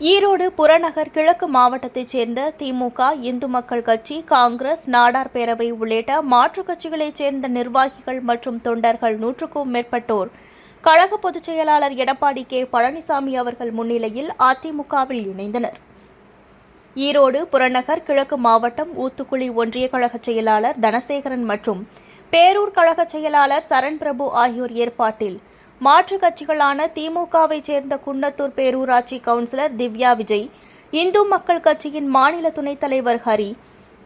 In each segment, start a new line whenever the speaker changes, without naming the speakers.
ஈரோடு புறநகர் கிழக்கு மாவட்டத்தைச் சேர்ந்த திமுக இந்து மக்கள் கட்சி காங்கிரஸ் நாடார் பேரவை உள்ளிட்ட மாற்றுக் கட்சிகளைச் சேர்ந்த நிர்வாகிகள் மற்றும் தொண்டர்கள் நூற்றுக்கும் மேற்பட்டோர். கழக பொதுச் செயலாளர் எடப்பாடி கே. பழனிசாமி அவர்கள் முன்னிலையில் அதிமுகவில் இணைந்தனர். ஈரோடு புறநகர் கிழக்கு மாவட்டம் ஊத்துக்குளி ஒன்றிய கழக செயலாளர் தனசேகரன் மற்றும் பேரூர் கழக செயலாளர் சரண் பிரபு ஆகியோர் ஏற்பாட்டில் மாற்றுக் கட்சிகளான திமுகவைச் சேர்ந்த குன்னத்தூர் பேரூராட்சி கவுன்சிலர் திவ்யா விஜய் இந்து மக்கள் கட்சியின் மாநில துணைத் தலைவர் ஹரி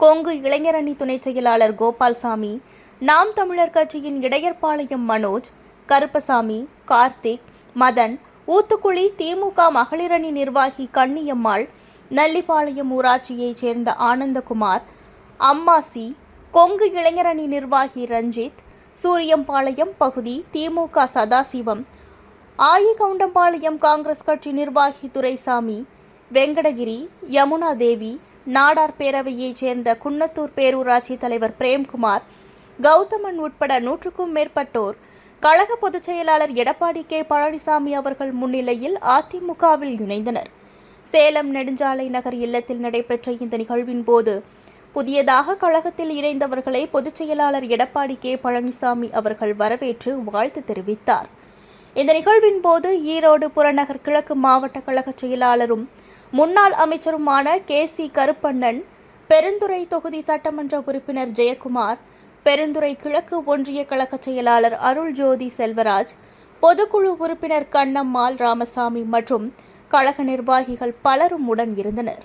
கொங்கு இளைஞரணி துணைச் செயலாளர் கோபால்சாமி நாம் தமிழர் கட்சியின் இடையர்பாளையம் மனோஜ் கருப்பசாமி கார்த்திக் மதன் ஊத்துக்குளி திமுக மகளிரணி நிர்வாகி கன்னியம்மாள் நல்லிபாளையம் ஊராட்சியைச் சேர்ந்த ஆனந்தகுமார் அம்மாசி கொங்கு இளைஞரணி நிர்வாகி ரஞ்சித் சூரியம்பாளையம் பகுதி திமுக சதாசிவம். ஆயிகவுண்டம்பாளையம் காங்கிரஸ் கட்சி நிர்வாகி துரைசாமி. வெங்கடகிரி யமுனா தேவி நாடார் பேரவையைச் சேர்ந்த குன்னத்தூர் பேரூராட்சி தலைவர் பிரேம்குமார் கௌதமன் உட்பட நூற்றுக்கும் மேற்பட்டோர். கழக பொதுச் செயலாளர் எடப்பாடி கே. பழனிசாமி அவர்கள் முன்னிலையில் அதிமுகவில் இணைந்தனர். சேலம் நெடுஞ்சாலை நகர் இல்லத்தில் நடைபெற்ற இந்த நிகழ்வின் போது புதியதாக கழகத்தில் இணைந்தவர்களை பொதுச் செயலாளர் எடப்பாடி கே. பழனிசாமி அவர்கள் வரவேற்று வாழ்த்து தெரிவித்தார். இந்த நிகழ்வின் போது ஈரோடு புறநகர் கிழக்கு மாவட்ட கழக செயலாளரும் முன்னாள் அமைச்சருமான கே. சி. கருப்பண்ணன் பெருந்துறை தொகுதி சட்டமன்ற உறுப்பினர் ஜெயக்குமார் பெருந்துறை கிழக்கு ஒன்றிய கழக செயலாளர் அருள் ஜோதி செல்வராஜ் பொதுக்குழு உறுப்பினர் கண்ணம்மாள் ராமசாமி மற்றும் கழக நிர்வாகிகள் பலரும் உடன் இருந்தனர்.